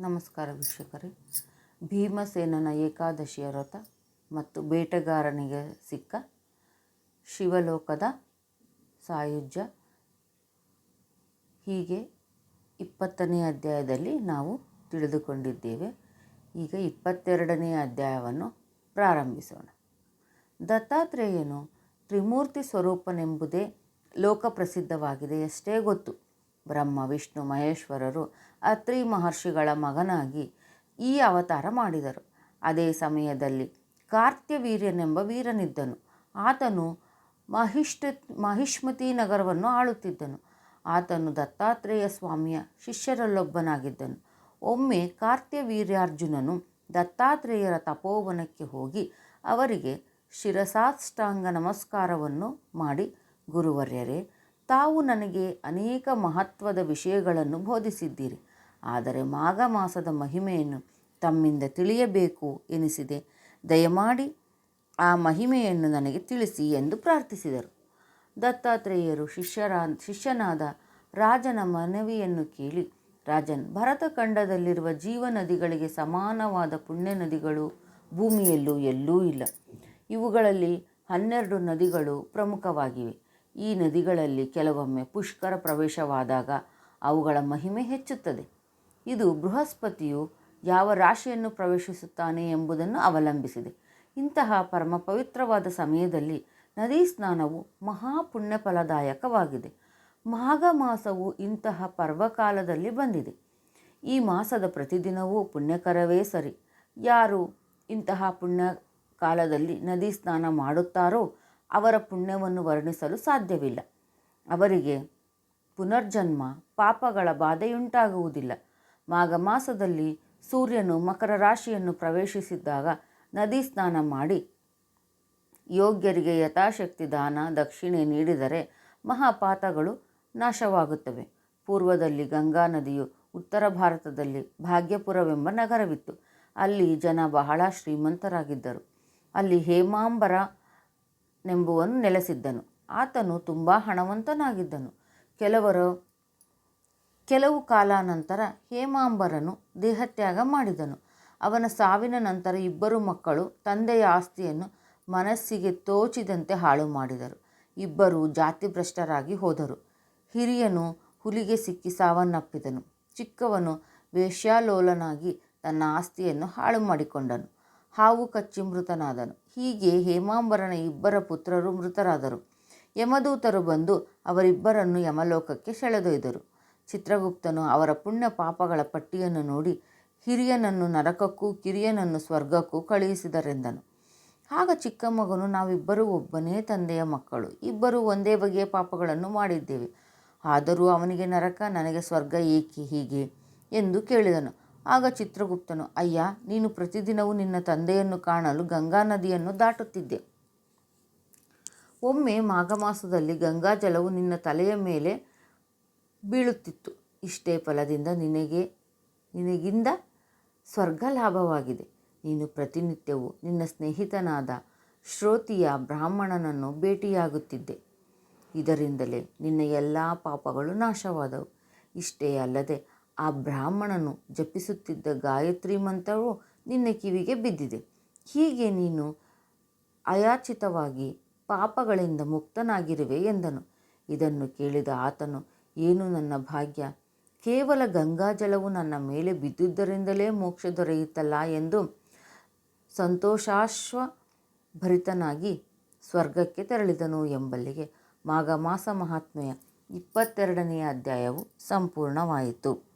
ನಮಸ್ಕಾರ ವೀಕ್ಷಕರೇ. ಭೀಮಸೇನನ ಏಕಾದಶಿಯ ವ್ರತ ಮತ್ತು ಬೇಟೆಗಾರನಿಗೆ ಸಿಕ್ಕ ಶಿವಲೋಕದ ಸಾಯುಜ್ಯ. ಹೀಗೆ ಇಪ್ಪತ್ತನೇ ಅಧ್ಯಾಯದಲ್ಲಿ ನಾವು ತಿಳಿದುಕೊಂಡಿದ್ದೇವೆ. ಈಗ ಇಪ್ಪತ್ತೆರಡನೇ ಅಧ್ಯಾಯವನ್ನು ಪ್ರಾರಂಭಿಸೋಣ. ದತ್ತಾತ್ರೇಯನು ತ್ರಿಮೂರ್ತಿ ಸ್ವರೂಪನೆಂಬುದೇ ಲೋಕಪ್ರಸಿದ್ಧವಾಗಿದೆ ಎಷ್ಟೇ ಗೊತ್ತು. ಬ್ರಹ್ಮ, ವಿಷ್ಣು, ಮಹೇಶ್ವರರು, ಅತ್ರಿ ಮಹರ್ಷಿಗಳ ಮಗನಾಗಿ ಈ ಅವತಾರ ಮಾಡಿದರು. ಅದೇ ಸಮಯದಲ್ಲಿ ಕಾರ್ತ್ಯವೀರ್ಯನೆಂಬ ವೀರನಿದ್ದನು. ಆತನು ಮಹಿಷ್ಠ, ಮಹಿಷ್ಮತಿ ನಗರವನ್ನು ಆಳುತ್ತಿದ್ದನು. ಆತನು ದತ್ತಾತ್ರೇಯ ಸ್ವಾಮಿಯ ಶಿಷ್ಯರಲ್ಲೊಬ್ಬನಾಗಿದ್ದನು. ಒಮ್ಮೆ ಕಾರ್ತ್ಯವೀರ್ಯಾರ್ಜುನನು ದತ್ತಾತ್ರೇಯರ ತಪೋವನಕ್ಕೆ ಹೋಗಿ ಅವರಿಗೆ ಶಿರಸಾಷ್ಟಾಂಗ ನಮಸ್ಕಾರವನ್ನು ಮಾಡಿ, ಗುರುವರ್ಯರೇ ತಾವು ನನಗೆ ಅನೇಕ ಮಹತ್ವದ ವಿಷಯಗಳನ್ನು ಬೋಧಿಸಿದ್ದೀರಿ. ಆದರೆ ಮಾಘ ಮಾಸದ ಮಹಿಮೆಯನ್ನು ತಮ್ಮಿಂದ ತಿಳಿಯಬೇಕು ಎನಿಸಿದೆ. ದಯಮಾಡಿ ಆ ಮಹಿಮೆಯನ್ನು ನನಗೆ ತಿಳಿಸಿ ಎಂದು ಪ್ರಾರ್ಥಿಸಿದರು. ದತ್ತಾತ್ರೇಯರು ಶಿಷ್ಯರ, ಶಿಷ್ಯನಾದ ರಾಜನ ಮನವಿಯನ್ನು ಕೇಳಿ, ರಾಜನ್, ಭರತಖಂಡದಲ್ಲಿರುವ ಜೀವ ನದಿಗಳಿಗೆ ಸಮಾನವಾದ ಪುಣ್ಯ ನದಿಗಳು ಭೂಮಿಯಲ್ಲೂ ಎಲ್ಲೂ ಇಲ್ಲ. ಇವುಗಳಲ್ಲಿ ಹನ್ನೆರಡು ನದಿಗಳು ಪ್ರಮುಖವಾಗಿವೆ. ಈ ನದಿಗಳಲ್ಲಿ ಕೆಲವೊಮ್ಮೆ ಪುಷ್ಕರ ಪ್ರವೇಶವಾದಾಗ ಅವುಗಳ ಮಹಿಮೆ ಹೆಚ್ಚುತ್ತದೆ. ಇದು ಬೃಹಸ್ಪತಿಯು ಯಾವ ರಾಶಿಯನ್ನು ಪ್ರವೇಶಿಸುತ್ತಾನೆ ಎಂಬುದನ್ನು ಅವಲಂಬಿಸಿದೆ. ಇಂತಹ ಪರಮ ಪವಿತ್ರವಾದ ಸಮಯದಲ್ಲಿ ನದಿ ಸ್ನಾನವು ಮಹಾಪುಣ್ಯ ಫಲದಾಯಕವಾಗಿದೆ ಮಾಘ ಮಾಸವು ಇಂತಹ ಪರ್ವಕಾಲದಲ್ಲಿ ಬಂದಿದೆ. ಈ ಮಾಸದ ಪ್ರತಿದಿನವೂ ಪುಣ್ಯಕರವೇ ಸರಿ. ಯಾರು ಇಂತಹ ಪುಣ್ಯ ಕಾಲದಲ್ಲಿ ನದಿ ಸ್ನಾನ ಮಾಡುತ್ತಾರೋ ಅವರ ಪುಣ್ಯವನ್ನು ವರ್ಣಿಸಲು ಸಾಧ್ಯವಿಲ್ಲ. ಅವರಿಗೆ ಪುನರ್ಜನ್ಮ ಪಾಪಗಳ ಬಾಧೆಯುಂಟಾಗುವುದಿಲ್ಲ. ಮಾಘ ಮಾಸದಲ್ಲಿ ಸೂರ್ಯನು ಮಕರ ರಾಶಿಯನ್ನು ಪ್ರವೇಶಿಸಿದ್ದಾಗ ನದಿ ಸ್ನಾನ ಮಾಡಿ ಯೋಗ್ಯರಿಗೆ ಯಥಾಶಕ್ತಿ ದಾನ, ದಕ್ಷಿಣೆ ನೀಡಿದರೆ ಮಹಾಪಾತಗಳು ನಾಶವಾಗುತ್ತವೆ. ಪೂರ್ವದಲ್ಲಿ ಗಂಗಾ ನದಿಯು ಉತ್ತರ ಭಾರತದಲ್ಲಿ ಭಾಗ್ಯಪುರವೆಂಬ ನಗರವಿತ್ತು. ಅಲ್ಲಿ ಜನ ಬಹಳ ಶ್ರೀಮಂತರಾಗಿದ್ದರು. ಅಲ್ಲಿ ಹೇಮಾಂಬರ ನೆಂಬುವನು ನೆಲೆಸಿದ್ದನು. ಆತನು ತುಂಬ ಹಣವಂತನಾಗಿದ್ದನು. ಕೆಲವರು ಕೆಲವು ಕಾಲಾನಂತರ ಹೇಮಾಂಬರನು ದೇಹತ್ಯಾಗ ಮಾಡಿದನು. ಅವನ ಸಾವಿನ ನಂತರ ಇಬ್ಬರು ಮಕ್ಕಳು ತಂದೆಯ ಆಸ್ತಿಯನ್ನು ಮನಸ್ಸಿಗೆ ತೋಚಿದಂತೆ ಹಾಳು ಮಾಡಿದರು. ಇಬ್ಬರು ಜಾತಿಭ್ರಷ್ಟರಾಗಿ ಹೋದರು. ಹಿರಿಯನು ಹುಲಿಗೆ ಸಿಕ್ಕಿ ಸಾವನ್ನಪ್ಪಿದನು. ಚಿಕ್ಕವನು ವೇಶ್ಯಾಲೋಲನಾಗಿ ತನ್ನ ಆಸ್ತಿಯನ್ನು ಹಾಳು ಮಾಡಿಕೊಂಡನು. ಹಾವು ಕಚ್ಚಿ ಮೃತನಾದನು. ಹೀಗೆ ಹೇಮಾಂಬರನ ಇಬ್ಬರ ಪುತ್ರರು ಮೃತರಾದರು. ಯಮದೂತರು ಬಂದು ಅವರಿಬ್ಬರನ್ನು ಯಮಲೋಕಕ್ಕೆ ಸೆಳೆದೊಯ್ದರು. ಚಿತ್ರಗುಪ್ತನು ಅವರ ಪುಣ್ಯ ಪಾಪಗಳ ಪಟ್ಟಿಯನ್ನು ನೋಡಿ ಹಿರಿಯನನ್ನು ನರಕಕ್ಕೂ ಕಿರಿಯನನ್ನು ಸ್ವರ್ಗಕ್ಕೂ ಕಳುಹಿಸಿದರೆಂದನು. ಆಗ ಚಿಕ್ಕ ಮಗನು, ನಾವಿಬ್ಬರೂ ಒಬ್ಬನೇ ತಂದೆಯ ಮಕ್ಕಳು. ಇಬ್ಬರು ಒಂದೇ ಬಗೆಯ ಪಾಪಗಳನ್ನು ಮಾಡಿದ್ದೇವೆ. ಆದರೂ ಅವನಿಗೆ ನರಕ, ನನಗೆ ಸ್ವರ್ಗ ಏಕೆ ಹೀಗೆ? ಎಂದು ಕೇಳಿದನು. ಆಗ ಚಿತ್ರಗುಪ್ತನು, ಅಯ್ಯ, ನೀನು ಪ್ರತಿದಿನವೂ ನಿನ್ನ ತಂದೆಯನ್ನು ಕಾಣಲು ಗಂಗಾ ನದಿಯನ್ನು ದಾಟುತ್ತಿದ್ದೆ. ಒಮ್ಮೆ ಮಾಘ ಮಾಸದಲ್ಲಿ ಗಂಗಾ ಜಲವು ನಿನ್ನ ತಲೆಯ ಮೇಲೆ ಬೀಳುತ್ತಿತ್ತು. ಇಷ್ಟೇ ಫಲದಿಂದ ನಿನಗೆ, ನಿನಗಿಂದ ಸ್ವರ್ಗ ಲಾಭವಾಗಿದೆ. ನೀನು ಪ್ರತಿನಿತ್ಯವೂ ನಿನ್ನ ಸ್ನೇಹಿತನಾದ ಶ್ರೋತಿಯ ಬ್ರಾಹ್ಮಣನನ್ನು ಭೇಟಿಯಾಗುತ್ತಿದ್ದೆ. ಇದರಿಂದಲೇ ನಿನ್ನ ಎಲ್ಲ ಪಾಪಗಳು ನಾಶವಾದವು. ಇಷ್ಟೇ ಅಲ್ಲದೆ ಆ ಬ್ರಾಹ್ಮಣನು ಜಪಿಸುತ್ತಿದ್ದ ಗಾಯತ್ರಿ ಮಂತ್ರವು ನಿನ್ನ ಕಿವಿಗೆ ಬಿದ್ದಿದೆ. ಹೀಗೆ ನೀನು ಅಯಾಚಿತವಾಗಿ ಪಾಪಗಳಿಂದ ಮುಕ್ತನಾಗಿರುವೆ ಎಂದನು. ಇದನ್ನು ಕೇಳಿದ ಆತನು, ಏನು ನನ್ನ ಭಾಗ್ಯ? ಕೇವಲ ಗಂಗಾಜಲವು ನನ್ನ ಮೇಲೆ ಬಿದ್ದುದರಿಂದಲೇ ಮೋಕ್ಷ ದೊರೆಯುತ್ತಲ್ಲ ಎಂದು ಸಂತೋಷಾಶ್ವ ಭರಿತನಾಗಿ ಸ್ವರ್ಗಕ್ಕೆ ತೆರಳಿದನು ಎಂಬಲ್ಲಿಗೆ ಮಾಘ ಮಾಸ ಮಹಾತ್ಮೆಯ ಇಪ್ಪತ್ತೆರಡನೆಯ ಅಧ್ಯಾಯವು ಸಂಪೂರ್ಣವಾಯಿತು.